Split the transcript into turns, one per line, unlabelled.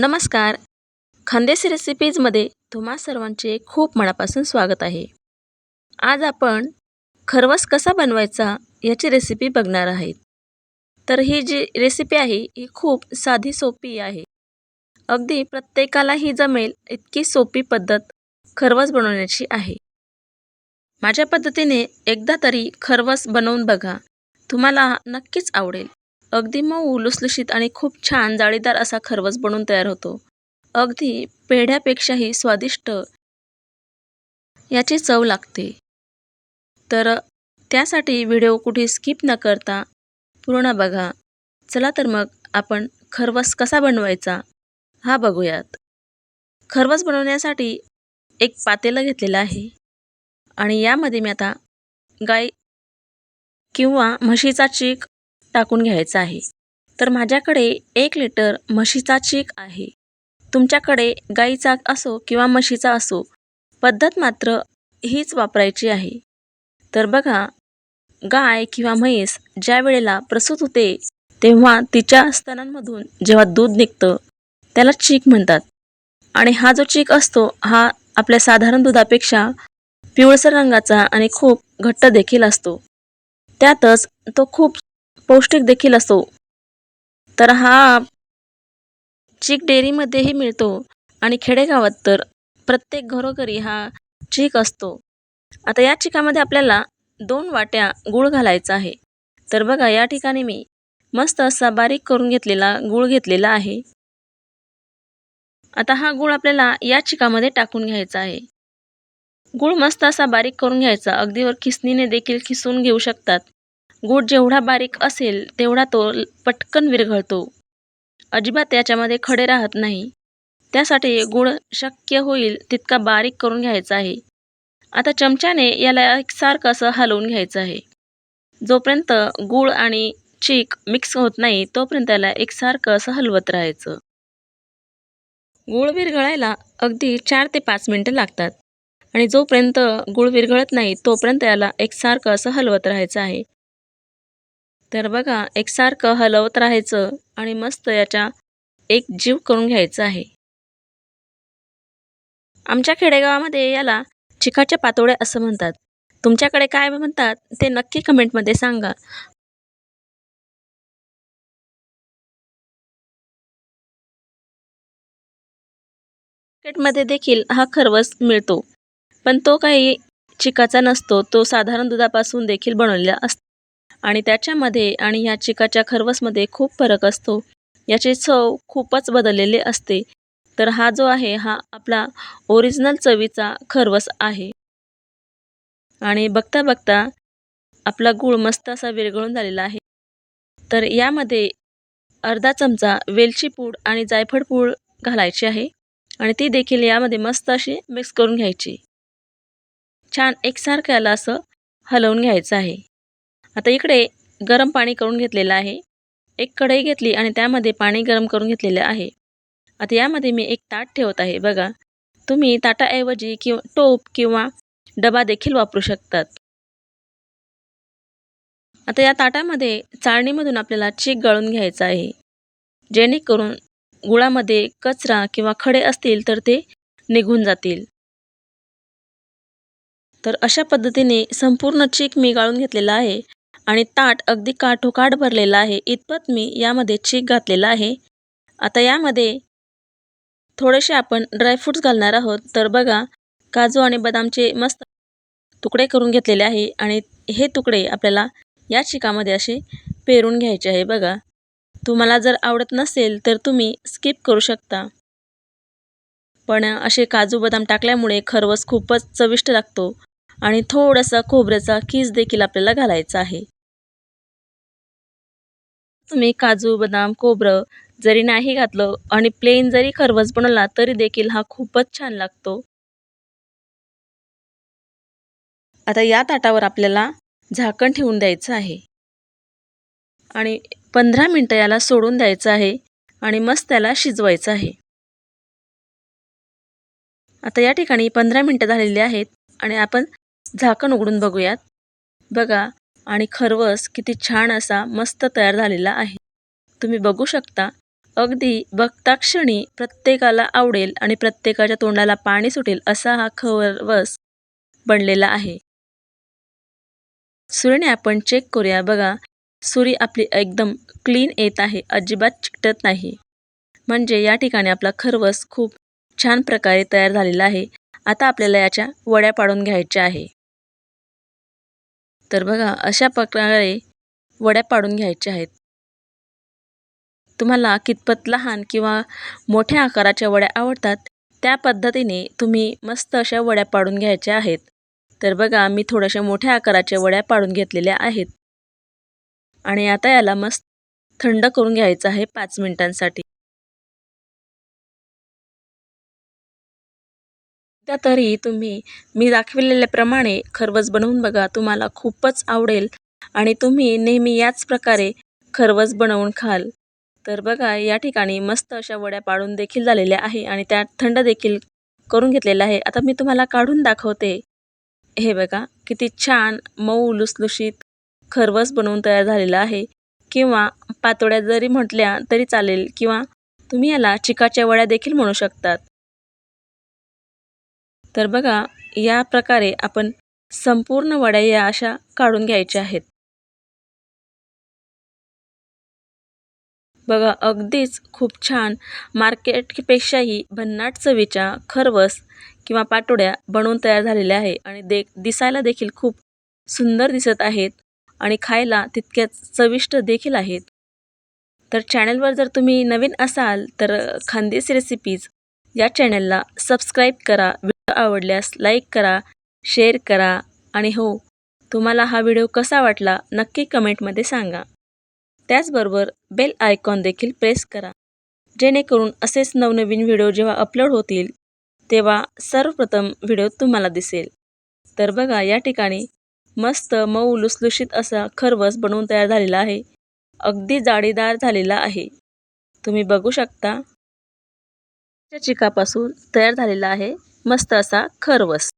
नमस्कार. खानदेशी रेसिपीजमध्ये तुम्हा सर्वांचे खूप मनापासून स्वागत आहे. आज आपण खरवस कसा बनवायचा याची रेसिपी बघणार आहेत. तर ही जी रेसिपी आहे ही खूप साधी सोपी आहे. अगदी प्रत्येकालाही जमेल इतकी सोपी पद्धत खरवस बनवण्याची आहे. माझ्या पद्धतीने एकदा तरी खरवस बनवून बघा. तुम्हाला नक्कीच आवडेल. अगदी मऊ लुसलुशीत आणि खूप छान जाळीदार असा खरवस बनून तयार होतो. अगदी पेढ्यापेक्षाही स्वादिष्ट याची चव लागते. तर त्यासाठी व्हिडिओ कुठे स्किप न करता पूर्ण बघा. चला तर मग आपण खरवस कसा बनवायचा हा बघूयात. खरवस बनवण्यासाठी एक पातेलं घेतलेलं आहे. आणि यामध्ये मी आता गाय किंवा म्हशीचा चीक टाकून घ्यायचं आहे. तर माझ्याकडे एक लिटर म्हशीचा चीक आहे. तुमच्याकडे गाईचा असो किंवा म्हशीचा असो पद्धत मात्र हीच वापरायची आहे. तर बघा गाय किंवा म्हैस ज्या वेळेला प्रसूत होते तेव्हा तिच्या स्तनांमधून जेव्हा दूध निघतं त्याला चीक म्हणतात. आणि हा जो चीक असतो हा आपल्या साधारण दुधापेक्षा पिवळसर रंगाचा आणि खूप घट्ट देखील असतो. त्यातच तो खूप पौष्टिक देखील असतो तर हा चीक डेअरीमध्येही मिळतो आणि खेडेगावात तर प्रत्येक घरोघरी हा चीक असतो. आता या चिकामध्ये आपल्याला दोन वाट्या गूळ घालायचा आहे. तर बघा या ठिकाणी मी मस्त असा बारीक करून घेतलेला गूळ घेतलेला आहे. आता हा गूळ आपल्याला या चिकामध्ये टाकून घ्यायचा आहे. गूळ मस्त असा बारीक करून घ्यायचा. अगदीवर खिसणीने देखील खिसून घेऊ शकतात. गूळ जेवढा बारीक असेल तेवढा तो पटकन विरघळतो. अजिबात त्याच्यामध्ये खडे राहत नाही. त्यासाठी गूळ शक्य होईल तितका बारीक करून घ्यायचा आहे. आता चमच्याने याला एकसारखं असं हलवून घ्यायचं आहे. जोपर्यंत गूळ आणि चीक मिक्स होत नाही तोपर्यंत याला एकसारखं असं हलवत राहायचं. गूळ विरघळायला अगदी चार ते पाच मिनटं लागतात. आणि जोपर्यंत गूळ विरघळत नाही तोपर्यंत याला एकसारखं असं हलवत राहायचं आहे. तर बघा एकसारखं हलवत राहायचं आणि मस्त याच्या एक जीव करून घ्यायचा आहे. आमच्या खेडेगावामध्ये याला चिकाच्या पातोळ्या असं म्हणतात. तुमच्याकडे काय म्हणतात ते नक्की कमेंटमध्ये सांगा. मार्केटमध्ये देखील हा खरवस मिळतो पण तो काही चिकाचा नसतो तो साधारण दुधापासून देखील बनवलेला असतो. आणि त्याच्यामध्ये आणि ह्या चिकाच्या खरवसमध्ये खूप फरक असतो. याची चव खूपच बदललेली असते. तर हा जो आहे हा आपला ओरिजिनल चवीचा खरवस आहे. आणि बघता बघता आपला गूळ मस्त असा विरघळून झालेला आहे. तर यामध्ये अर्धा चमचा वेलची पूड आणि जायफळ पूड घालायची आहे. आणि ती देखील यामध्ये मस्त अशी मिक्स करून घ्यायची. छान एकसारखं याला असं हलवून घ्यायचं आहे. आता इकडे गरम पाणी करून घेतलेलं आहे. एक कढई घेतली आणि त्यामध्ये पाणी गरम करून घेतलेलं आहे. आता यामध्ये मी एक ताट ठेवत आहे. बघा तुम्ही ताटाऐवजी किंवा टोप किंवा डबा देखील वापरू शकतात. आता या ताटामध्ये चाळणीमधून आपल्याला चीक गळून घ्यायचा आहे. जेणेकरून गुळामध्ये कचरा किंवा खडे असतील तर ते निघून जातील. तर अशा पद्धतीने संपूर्ण चीक मी गाळून घेतलेला आहे. आणि ताट अगदी काठोकाठ भरलेला आहे. इतपत मी यामध्ये चीक घातलेला आहे. आता यामध्ये थोडेसे आपण ड्रायफ्रूट्स घालणार आहोत. तर बघा काजू आणि बदामचे मस्त तुकडे करून घेतलेले आहे आणि हे तुकडे आपल्याला या चिकामध्ये असे पेरून घ्यायचे आहे. बघा तुम्हाला जर आवडत नसेल तर तुम्ही स्किप करू शकता. पण असे काजू बदाम टाकल्यामुळे खरवस खूपच चविष्ट लागतो आणि थोडासा खोबऱ्याचा कीस देखील आपल्याला घालायचा आहे. तुम्ही काजू बदाम खोबरं जरी नाही घातलं आणि प्लेन जरी खरवस बनवला तरी देखील हा खूपच छान लागतो. आता या ताटावर आपल्याला झाकण ठेवून द्यायचं आहे. आणि पंधरा मिनटं याला सोडून द्यायचं आहे आणि मस्त त्याला शिजवायचं आहे. आता या ठिकाणी पंधरा मिनटं झालेली आहेत आणि आपण झाकण उघडून बघूयात. बघा आणि खरवस किती छान असा मस्त तयार झालेला आहे. तुम्ही बघू शकता अगदी बघताक्षणी प्रत्येकाला आवडेल आणि प्रत्येकाच्या तोंडाला पाणी सुटेल असा हा खरवस बनलेला आहे. सुरीने आपण चेक करूया. बघा सुरी आपली एकदम क्लीन येत आहे अजिबात चिकटत नाही. म्हणजे या ठिकाणी आपला खरवस खूप छान प्रकारे तयार झालेला आहे. आता आपल्याला याच्या वड्या पाडून घ्यायच्या आहे. तर बघा अशा प्रकारे वड्या पाडून घ्यायच्या आहेत. तुम्हाला कितपत लहान किंवा मोठ्या आकाराच्या वड्या आवडतात त्या पद्धतीने तुम्ही मस्त अशा वड्या पाडून घ्यायच्या आहेत. तर बघा मी थोड्याशा मोठ्या आकाराच्या वड्या पाडून घेतलेल्या आहेत. आणि आता याला मस्त थंड करून घ्यायचं आहे पाच मिनिटांसाठी. त्या तरी तुम्ही मी दाखविलेल्याप्रमाणे खरवस बनवून बघा तुम्हाला खूपच आवडेल. आणि तुम्ही नेहमी याच प्रकारे खरवस बनवून खाल. तर बघा या ठिकाणी मस्त अशा वड्या पाडून देखील झालेल्या आहे आणि त्या थंड देखील करून घेतलेल्या आहे. आता मी तुम्हाला काढून दाखवते. हे बघा किती छान मऊ लुसलुशीत खरवस बनवून तयार झालेला आहे. किंवा पातोड्या जरी म्हटल्या तरी चालेल किंवा तुम्ही याला चिकाच्या वड्या देखील म्हणू शकतात. तर बघा या प्रकारे आपण संपूर्ण वड्या या अशा काढून घ्यायच्या आहेत. बघा अगदीच खूप छान मार्केटपेक्षाही भन्नाट चवीच्या खरवस किंवा पाटोड्या बनवून तयार झालेल्या आहे आणि दे दिसायला देखील खूप सुंदर दिसत आहेत आणि खायला तितक्याच चविष्ट देखील आहेत. तर चॅनलवर जर तुम्ही नवीन असाल तर खानदेश रेसिपीज या चॅनलला सबस्क्राईब करा. आवडल्यास लाईक करा शेअर करा आणि हो तुम्हाला हा व्हिडिओ कसा वाटला नक्की कमेंटमध्ये सांगा. त्याचबरोबर बेल आयकॉन देखील प्रेस करा. जेणेकरून असेच नवनवीन व्हिडिओ जेव्हा अपलोड होतील तेव्हा सर्वप्रथम व्हिडिओ तुम्हाला दिसेल. तर बघा या ठिकाणी मस्त मऊ लुसलुशीत असा खरवस बनवून तयार झालेला आहे. अगदी जाळीदार झालेला आहे. तुम्ही बघू शकता. चिकापासून तयार झालेला आहे. मस्त असा खरवस.